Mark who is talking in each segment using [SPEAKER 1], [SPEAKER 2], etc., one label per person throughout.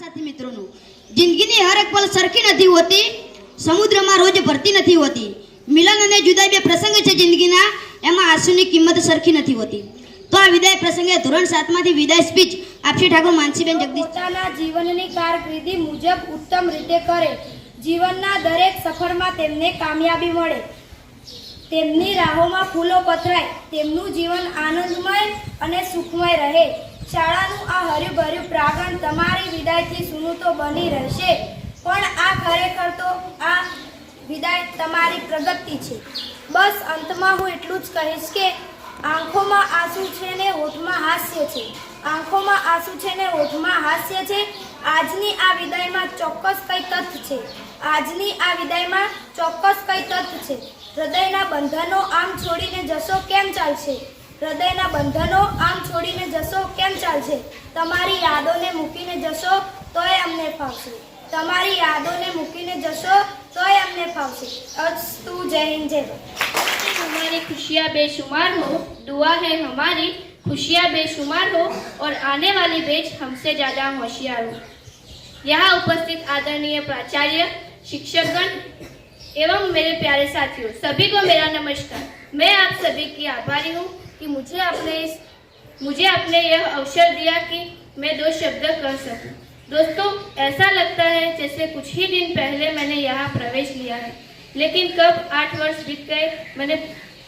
[SPEAKER 1] સાથી મિત્રોનું, જિંદગીની હર એક પલ સરખી નથી હોતી, સમુદ્રમાં રોજ ભરતી નથી હોતી. મિલન અને જુદાઈ બે પ્રસંગ છે જિંદગીના, એમાં આંસુની કિંમત સરખી નથી હોતી. તો આ વિદાય પ્રસંગે ધોરણ સાતમાંથી વિદાય સ્પીચ આપશી ઠાકોર માનસીબેન જગદીશ.
[SPEAKER 2] પોતાના જીવનની કારકિર્દી મુજબ ઉત્તમ રીતે કરે. જીવનના દરેક સફરમાં તેમને કામયાબી મળે. તેમની રાહોમાં ફૂલો પથરાય. તેમનું જીવન આનંદમય અને સુખમય રહે. શાળાનું આ હર્યું ભર્યું પ્રાગણ તમારી વિદાયથી સૂનું તો બની રહેશે. પણ આ ખરેખર તો આ વિદાય તમારી પ્રગતિ છે. બસ અંતમાં હું એટલું જ કહીશ કે આંખોમાં આંસુ છે ને હોઠમાં હાસ્ય છે. આંખોમાં આંસુ છે ને હોઠમાં હાસ્ય છે. આજની આ વિદાયમાં ચોક્કસ કઈ તથ્ય છે. આજની આ વિદાયમાં ચોક્કસ કઈ તથ્ય છે. હૃદયના બંધનો આમ છોડીને જશો કેમ ચાલશે? હૃદયના બંધનો આમ છોડીને જશો કેમ ચાલશે તમારી યાદોને મૂકીને જશો તોય અમને ફાવશે તમારી યાદોને મૂકીને જશો તોય અમને ફાવશે અસ્તુ જય હિન્દ જય ભારત
[SPEAKER 3] हमारी खुशियाँ बेशुमार हो दुआ है हमारी खुशियाँ बेशुमार हो और आने वाली बेच हमसे ज़्यादा होशियार हो यहाँ उपस्थित आदरणीय प्राचार्य शिक्षकगण एवं मेरे प्यारे साथियों सभी को मेरा नमस्कार मैं आप सभी की आभारी हूँ कि मुझे अपने इस मुझे आपने यह अवसर दिया कि मैं दो शब्द कर सकूं। दोस्तों ऐसा लगता है जैसे कुछ ही दिन पहले मैंने यहाँ प्रवेश लिया है लेकिन कब आठ वर्ष बीत गए मैंने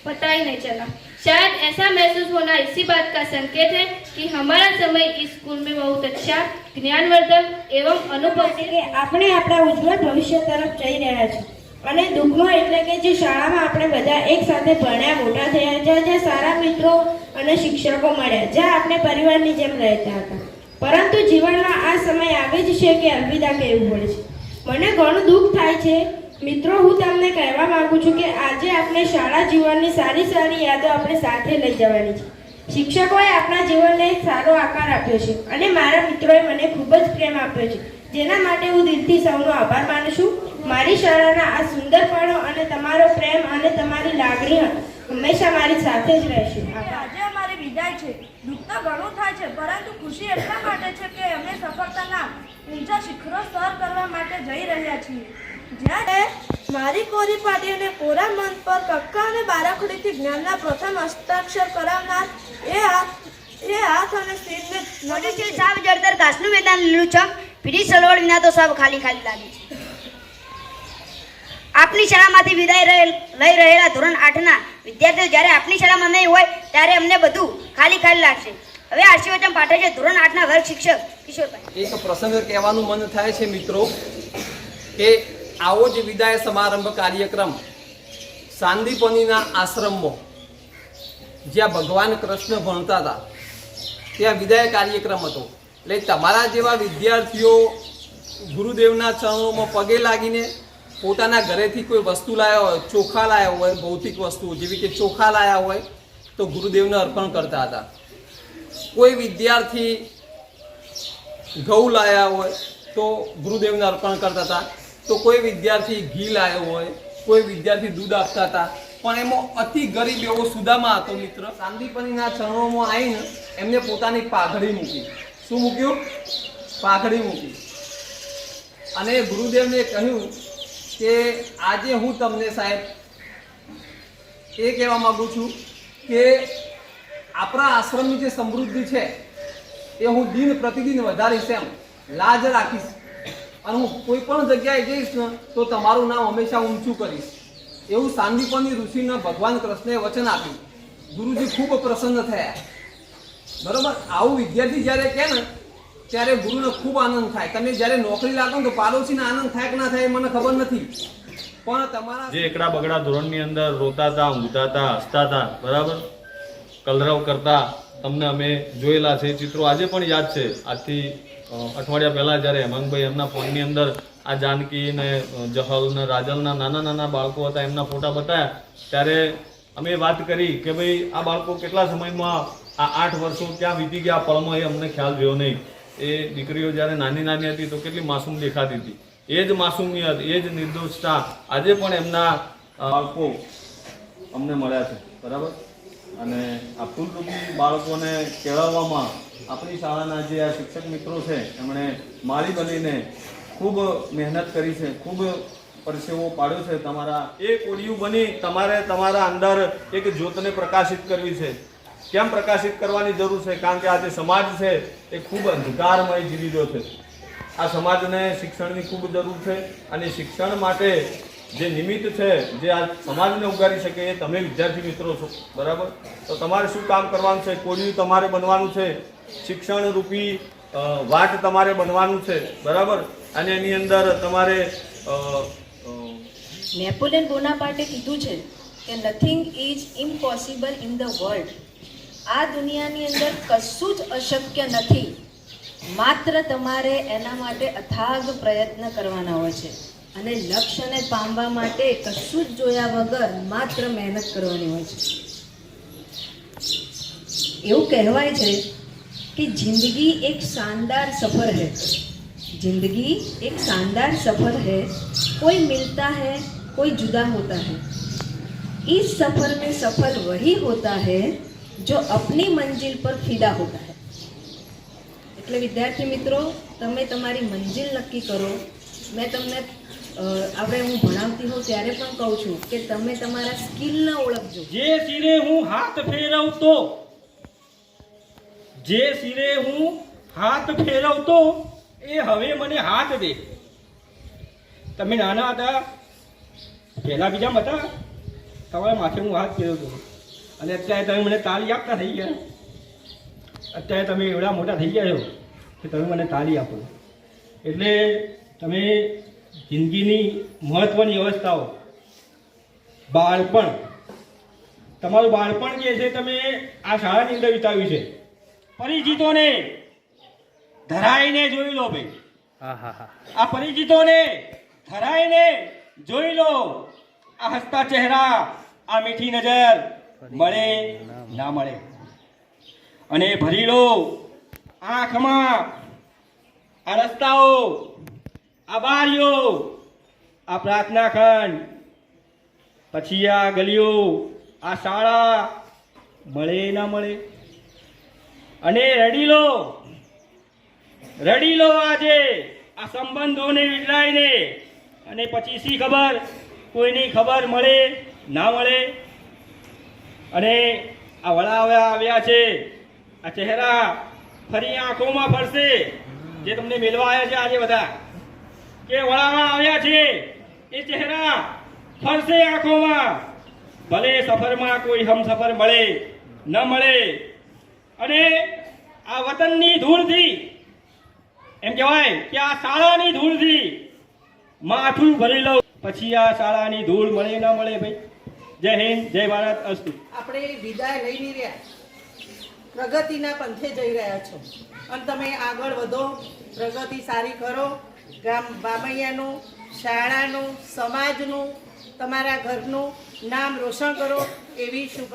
[SPEAKER 3] पता ही नहीं चला शायद ऐसा महसूस होना इसी बात का संकेत है कि हमारा समय इस स्कूल में बहुत अच्छा ज्ञानवर्धक एवं अनुभव
[SPEAKER 4] કે આપણે આપણા ઉજ્જવળ ભવિષ્ય તરફ જઈ રહ્યા છીએ અને દુઃખમાં એટલે કે જે શાળામાં આપણે બધા એક સાથે ભણ્યા, મોટા થયા, જ્યાં જ્યાં સારા મિત્રો અને શિક્ષકો મળ્યા, જ્યાં આપણે પરિવારની જેમ રહેતા હતા. પરંતુ જીવનમાં આ સમય આવે જ છે કે અલવિદા કહેવું પડે છે. મને ઘણું દુઃખ થાય છે. મિત્રો, હું તમને કહેવા માગું છું કે આજે આપણે શાળા જીવનની સારી સારી યાદો આપણે સાથે લઈ જવાની છે. શિક્ષકોએ આપણા જીવનને એક સારો આકાર આપ્યો છે અને મારા મિત્રોએ મને ખૂબ જ પ્રેમ આપ્યો છે. જેના માટે હું દિલથી સૌનો આભાર માનું છું. મારી શાળાના આ સુંદર પળો અને તમારો પ્રેમ અને તમારી લાગણી હંમેશા મારી સાથે જ રહેશે.
[SPEAKER 2] આજે અમારી વિદાય છે. દુઃખ તો ઘણું થાય છે પરંતુ ખુશી એટલા માટે છે કે અમે સફળતાના ઊંચા શિખરો સર કરવા માટે જઈ રહ્યા છીએ. જ્યારે મારી કોરી પાટી અને કોરા મન પર કક્કા અને બારાખડીથી જ્ઞાનના પ્રથમ હસ્તાક્ષર કરાવનાર એ હાથ એ હાથ અને શિરને
[SPEAKER 1] મોટી છે સાવ જળતર ઘાસનું મેદાન લીલુંછમ પીડી સલવડ વિના તો સબ ખાલી ખાલી લાગે છે. આપની શાળામાંથી વિદાય લઈ રહેલા ધોરણ આઠના વિદ્યાર્થીઓ જ્યારે આપની શાળામાં નહીં હોય, ત્યારે અમને બધું ખાલી ખાલી લાગશે. હવે આશીર્વચન પાઠે છે ધોરણ આઠના વર્ગ શિક્ષક કિશોરભાઈ.
[SPEAKER 5] એક પ્રસંગ કહેવાનું મન થાય છે, મિત્રો, કે આવો જ વિદાય સમારંભ કાર્યક્રમ સાંદીપનીના આશ્રમમાં, જ્યાં ભગવાન કૃષ્ણ ભણતા હતા. ત્યાં વિદાય કાર્યક્રમ હતો. એટલે તમારા જેવા વિદ્યાર્થીઓ ગુરુદેવના ચરણોમાં પગે લાગીને પોતાના ઘરેથી કોઈ વસ્તુ લાવ્યા હોય, ચોખા લાવ્યા હોય, ભૌતિક વસ્તુ જેવી કે ચોખા લાવ્યા હોય, તો ગુરુદેવને અર્પણ કરતા હતા. કોઈ વિદ્યાર્થી ઘઉં લાવ્યા હોય, તો ગુરુદેવને અર્પણ કરતા હતા. તો કોઈ વિદ્યાર્થી ઘી લાવ્યો હોય, કોઈ વિદ્યાર્થી દૂધ આપતા હતા. પણ એમાં અતિ ગરીબ એવો સુદામા હતો મિત્ર. સાંદીપનીના ચરણોમાં આવીને એમને પોતાની પાઘડી મૂકી. શું મૂક્યું? પાઘડી મૂકી. અને ગુરુદેવને કહ્યું કે આજે હું તમને સાહેબ એ કહેવા માગું છું કે આપણા આશ્રમની જે સમૃદ્ધિ છે, એ હું દિન પ્રતિદિન વધારીશ એમ, લાજ રાખીશ. અને હું કોઈ પણ જગ્યાએ જઈશ ને, તો તમારું નામ હંમેશા ઊંચું કરીશ. એવું સાંદીપની ઋષિને ભગવાન કૃષ્ણએ વચન આપ્યું. ગુરુજી ખૂબ પ્રસન્ન થયા. બરોબર? આવું વિદ્યાર્થી જ્યારે કહે ને ત્યારે ગુરુને ખૂબ આનંદ થાય. તમે જ્યારે નોકરી લાગો તો પાડોશીને આનંદ થાય કે ના થાય મને ખબર નથી. પણ તમારા
[SPEAKER 6] જે એકડા બગડા ધોરણની અંદર રોતા હતા ઊંઘતા હતા હસતા હતા બરાબર? કલરવ કરતા, તમને અમે જોયેલા છે ચિત્રો આજે પણ યાદ છે. આજથી અઠવાડિયા પહેલાં જ્યારે હેમાંગભાઈ એમના ફોનની અંદર આ જાનકી ને જહલ ને, રાજલના નાના નાના બાળકો હતા, એમના ફોટા બતાવ્યા ત્યારે અમે વાત કરી કે ભાઈ આ બાળકો કેટલા સમયમાં, આ આઠ વર્ષો ક્યાં વીતી ગયા પળમાં એ અમને ખ્યાલ રહ્યો નહીં. એ દીકરીઓ જ્યારે નાની નાની હતી તો કેટલી માસૂમ દેખાતી હતી. એ જ માસૂમિયત એ જ નિર્દોષતા આજે પણ એમના બાળકો અમને મળ્યા છે, બરાબર? અને આ ફૂલરૂપી બાળકોને કેળવવામાં આપણી શાળાના જે આ શિક્ષક મિત્રો છે, એમણે માળી બનીને ખૂબ મહેનત કરી છે, ખૂબ પરસેવો પાડ્યો છે, તમારા એ કોડિયું બની તમારે તમારા અંદર એક જ્યોતને પ્રકાશિત કરવી છે. કેમ પ્રકાશિત કરવાની જરૂર છે? કારણ કે આ જે સમાજ છે, એ ખૂબ અંધકારમય જીવી છે. આ સમાજને શિક્ષણની ખૂબ જરૂર છે અને શિક્ષણ માટે જે નિમિત્ત છે, જે આ સમાજને ઉગારી શકે એ તમે વિદ્યાર્થી મિત્રો છો. બરાબર? તો તમારે શું કામ કરવાનું છે? કોડિયું તમારે બનવાનું છે. શિક્ષણ રૂપી વાટ તમારે બનવાનું છે. બરાબર? અને એની અંદર તમારે
[SPEAKER 7] નેપોલિયન બોનાપાર્ટે કીધું છે કે nothing is impossible in the world આ દુનિયાની અંદર કશું જ અશક્ય નથી માત્ર તમારે એના માટે અથાગ પ્રયત્ન કરવાના હોય છે અને લક્ષ્યને પામવા માટે કશું જ જોયા વગર માત્ર મહેનત કરવાની હોય છે એવું કહેવાય છે કે જિંદગી એક શાનદાર સફર है जिंदगी एक शानदार सफर है कोई मिलता है कोई जुदा होता है इस सफर में सफल वही होता है જો અપની મંજિલ પર ફિદા હોતા હે. એટલે વિદ્યાર્થી મિત્રો, તમે તમારી મંજિલ નક્કી કરો. મેં તમને આપણે હું ભણાવતી હોઉં ત્યારે પણ કહું છું કે તમે તમારા સ્કિલને ઓળખજો.
[SPEAKER 8] જે સિરે હું હાથ ફેરવતો, જે સિરે હું હાથ ફેરવતો, એ હવે મને હાથ દે. તમે નાના હતા, પહેલાં બીજામાં હતા તમારા માથે હું હાથ ફેરવતો. અને અત્યારે તમે મને તાળી આપતા થઈ ગયા. અત્યારે તમે એવડા મોટા થઈ ગયા છો કે તમે મને તાળી આપો. એટલે તમે જિંદગીની મહત્ત્વની અવસ્થાઓ બાળપણ તમારું બાળપણ જે છે તમે આ શાળાની અંદર વિતાવ્યું છે. પરિચિતોને ધરાઈને જોઈ લો ભાઈ. આ પરિચિતોને ધરાઈને જોઈ લો. આ હસતા ચહેરા આ મીઠી નજર મળે ના મળે. અને ભરી લો આંખમાં આ રસ્તાઓ આ બારીઓ આ પ્રાર્થના ખંડ. પછી આ ગલીઓ આ શાળા મળે ના મળે. અને રડી લો રડી લો આજે આ સંબંધોને વિડલાઈને અને પછી શી ખબર? કોઈની ખબર મળે ના મળે? અને આ વળાવ્યા આવ્યા છે. આ ચહેરા ફરી આંખોમાં ફરશે. જે તમને મેળવા આવ્યા છે આજે બધા. કે વડામાં આવ્યા છે, એ ચહેરા ફરશે આંખોમાં. ભલે સફરમાં કોઈ હમસફર મળે, ન મળે. અને આ વતનની ધૂળથી, એમ કહેવાય કે આ શાળાની ધૂળથી માથું ભરી લઉં. પછી આ શાળાની ધૂળ મળે, ન મળે ભાઈ? જય હિન્દ, જય ભારત, અસ્તુ.
[SPEAKER 9] આપણે વિદાય લઈ નહીં રહ્યા. પ્રગતિના પંથે જઈ રહ્યા છો. અને તમે આગળ વધો, પ્રગતિ સારી કરો. ગામ બામૈયાનું, શાળાનું, સમાજનું, તમારા ઘરનું નામ રોશન કરો. એવી શુભ